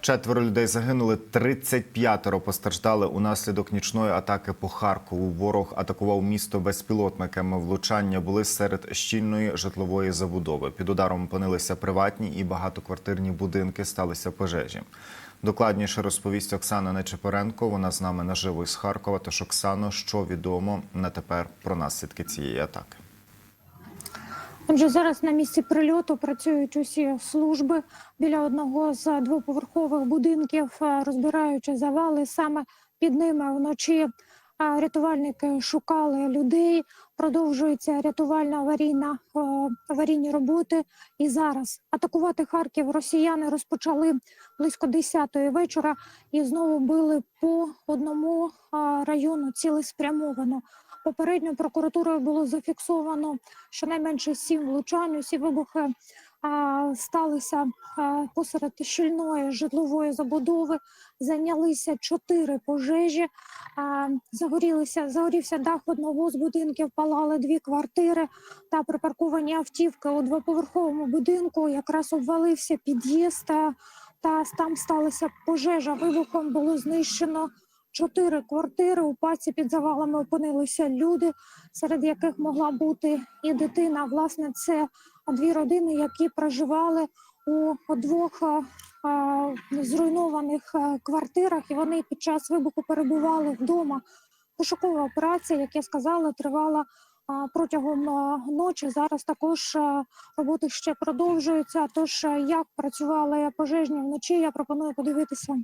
Четверо людей загинули, 35 постраждали унаслідок нічної атаки по Харкову. Ворог атакував місто безпілотниками. Влучання були серед щільної житлової забудови. Під ударом опинилися приватні і багатоквартирні будинки. Сталися пожежі. Докладніше розповість Оксана Нечепоренко. Вона з нами наживо із Харкова. Тож Оксано, що відомо на тепер про наслідки цієї атаки? Отже, зараз на місці прильоту працюють усі служби біля одного з двоповерхових будинків, розбираючи завали. Саме під ними вночі рятувальники шукали людей. Продовжується рятувально-аварійна е, аварійні роботи. І зараз атакувати Харків росіяни розпочали близько 10-ї вечора і знову били по одному району цілеспрямовано. Попередньо прокуратурою було зафіксовано щонайменше сім влучань. Усі вибухи сталися посеред щільної житлової забудови. Зайнялися чотири пожежі. Загорілися, загорівся дах одного з будинків, палали дві квартири та припарковані автівки у двоповерховому будинку. Якраз обвалився під'їзд. Та, та там сталася пожежа. Вибухом було знищено чотири квартири. У паці під завалами опинилися люди, серед яких могла бути і дитина. Власне, це дві родини, які проживали у двох зруйнованих квартирах, і вони під час вибуху перебували вдома. Пошукова операція, як я сказала, тривала протягом ночі. Зараз також роботи ще продовжуються. Тож як працювали пожежні вночі, я пропоную подивитися.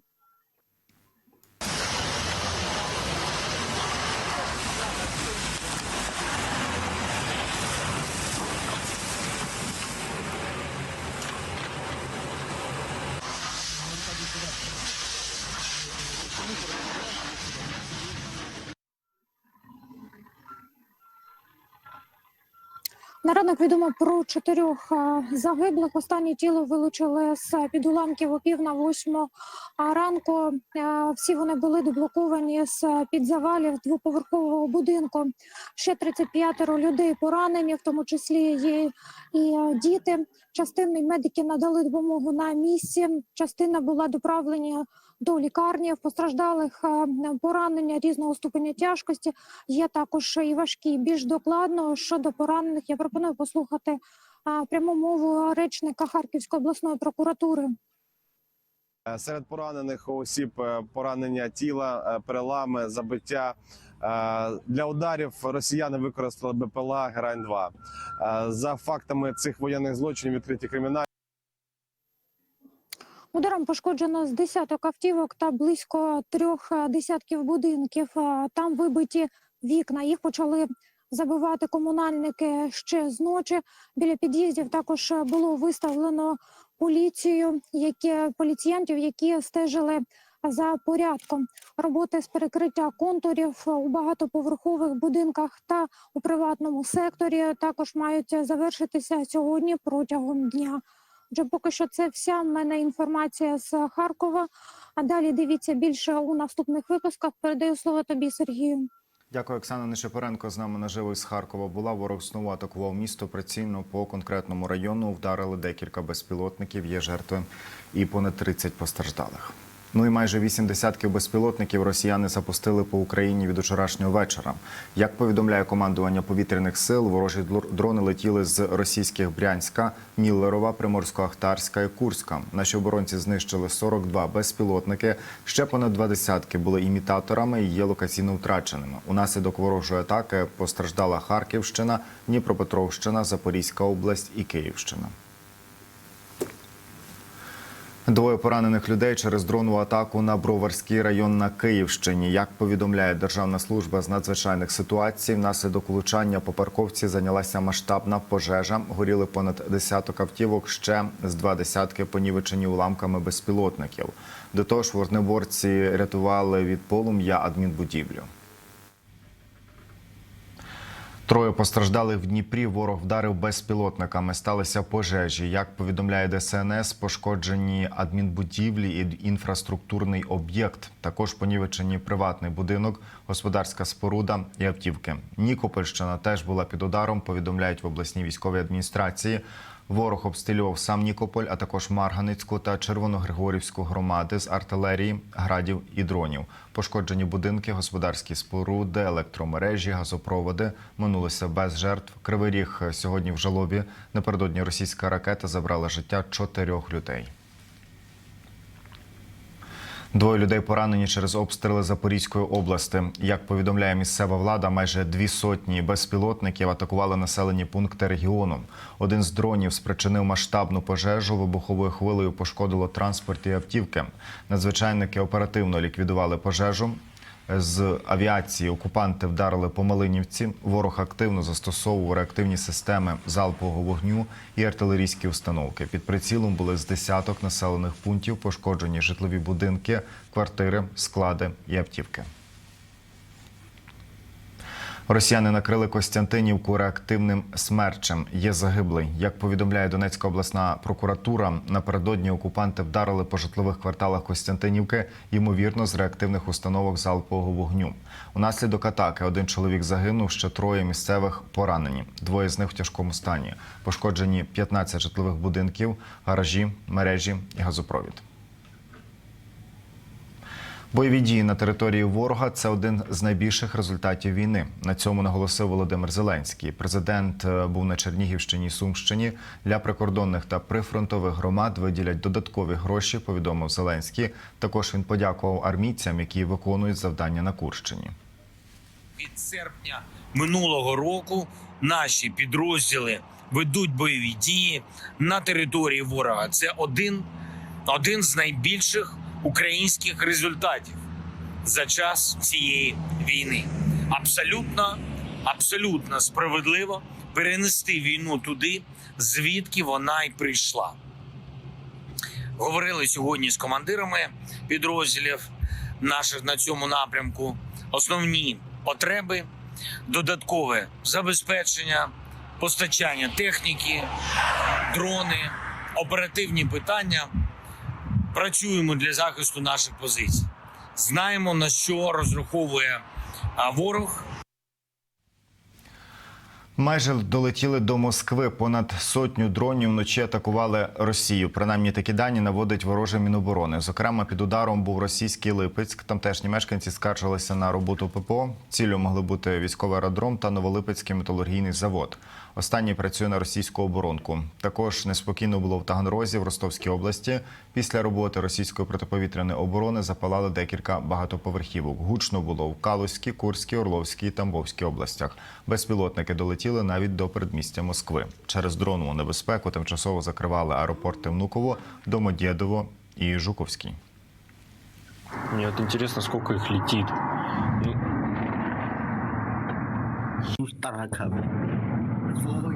На ранок відомо про чотирьох загиблих. Останнє тіло вилучили з під уламків о пів на восьму ранку. Всі вони були деблоковані з під завалів двоповерхового будинку. Ще 35 людей поранені, в тому числі є і діти. Частини медики надали допомогу на місці. Частина була доправлені до лікарні. В постраждалих поранення різного ступеня тяжкості. Є також і важкі. Більш докладно щодо поранених, я пропоную послухати пряму мову речника Харківської обласної прокуратури. Е, Серед поранених осіб е, поранення тіла, е, перелами, забиття. Е, Для ударів росіяни використали БПЛА Герань 2 За фактами цих воєнних злочинів відкриті кримінальні. Ударом пошкоджено з десяток автівок та близько трьох е, десятків будинків. Е, Там вибиті вікна. Їх почали забивати комунальники ще з ночі. Біля під'їздів також е, було виставлено поліцію, які поліціянтів, які стежили за порядком. Роботи з перекриття контурів у багатоповерхових будинках та у приватному секторі також мають завершитися сьогодні протягом дня. Отже, поки що це вся в мене інформація з Харкова. А далі дивіться більше у наступних випусках. Передаю слово тобі, Сергію. Дякую, Оксана Нешепоренко. З нами наживо із Харкова була. Ворог знову атакував місто прицільно по конкретному району. Вдарили декілька безпілотників. Є жертви і понад 30 постраждалих. Ну і майже вісім десятків безпілотників росіяни запустили по Україні від учорашнього вечора. Як повідомляє командування повітряних сил, ворожі дрони летіли з російських Брянська, Міллерова, Приморсько-Ахтарська і Курська. Наші оборонці знищили 42 безпілотники. Ще понад два десятки були імітаторами і є локаційно втраченими. Унаслідок ворожої атаки постраждала Харківщина, Дніпропетровщина, Запорізька область і Київщина. Двоє поранених людей через дронову атаку на Броварський район на Київщині. Як повідомляє Державна служба з надзвичайних ситуацій, внаслідок влучання по парковці зайнялася масштабна пожежа. Горіли понад десяток автівок, ще з два десятки понівечені уламками безпілотників. До того ж, вогнеборці рятували від полум'я адмінбудівлю. Троє постраждалих в Дніпрі. Ворог вдарив безпілотниками. Сталися пожежі. Як повідомляє ДСНС, пошкоджені адмінбудівлі і інфраструктурний об'єкт. Також понівечені приватний будинок, господарська споруда і автівки. Нікопольщина теж була під ударом. Повідомляють в обласній військовій адміністрації. Ворог обстрілював сам Нікополь, а також Марганицьку та Червоногригорівську громади з артилерії, градів і дронів. Пошкоджені будинки, господарські споруди, електромережі, газопроводи минулися без жертв. Кривий ріг сьогодні в жалобі. Напередодні російська ракета забрала життя чотирьох людей. Двоє людей поранені через обстріли Запорізької області. Як повідомляє місцева влада, майже дві сотні безпілотників атакували населені пункти регіону. Один з дронів спричинив масштабну пожежу. Вибуховою хвилею пошкодило транспорт і автівки. Надзвичайники оперативно ліквідували пожежу. З авіації окупанти вдарили по Малинівці. Ворог активно застосовував реактивні системи залпового вогню і артилерійські установки. Під прицілом були з десяток населених пунктів, пошкоджені житлові будинки, квартири, склади і автівки. Росіяни накрили Костянтинівку реактивним смерчем. Є загиблий. Як повідомляє Донецька обласна прокуратура, напередодні окупанти вдарили по житлових кварталах Костянтинівки, ймовірно, з реактивних установок залпового вогню. Унаслідок атаки один чоловік загинув, ще троє місцевих поранені. Двоє з них в тяжкому стані. Пошкоджені 15 житлових будинків, гаражі, мережі і газопровід. Бойові дії на території ворога це один з найбільших результатів війни. На цьому наголосив Володимир Зеленський. Президент е, був на Чернігівщині і Сумщині. Для прикордонних та прифронтових громад виділять додаткові гроші. Повідомив Зеленський. Також він подякував армійцям, які виконують завдання на Курщині. від серпня минулого року наші підрозділи ведуть бойові дії на території ворога. Це один, один з найбільших українських результатів за час цієї війни. Абсолютно, абсолютно справедливо перенести війну туди, звідки вона й прийшла. Говорили сьогодні з командирами підрозділів наших на цьому напрямку. Основні потреби, додаткове забезпечення, постачання техніки, дрони, оперативні питання. Працюємо для захисту наших позицій. Знаємо на що розраховує ворог. Майже долетіли до Москви. Понад сотню дронів вночі атакували Росію. Принаймні такі дані наводить вороже міноборони. Зокрема, під ударом був російський Липецьк. Тамтешні мешканці скаржилися на роботу ППО. Ціллю могли бути військовий аеродром та Новолипецький металургійний завод. Останній працює на російську оборонку. Також неспокійно було в Таганрозі в Ростовській області. Після роботи російської протиповітряної оборони запалали декілька багатоповерхівок. Гучно було в Калузькій, Курській, Орловській та Тамбовській областях. Безпілотники долетіли навіть до передмістя Москви. Через дронову небезпеку тимчасово закривали аеропорти Внуково, Домодєдово і Жуковський. Мне вот интересно, сколько их летит. Ну, Ну, тараками. Ой,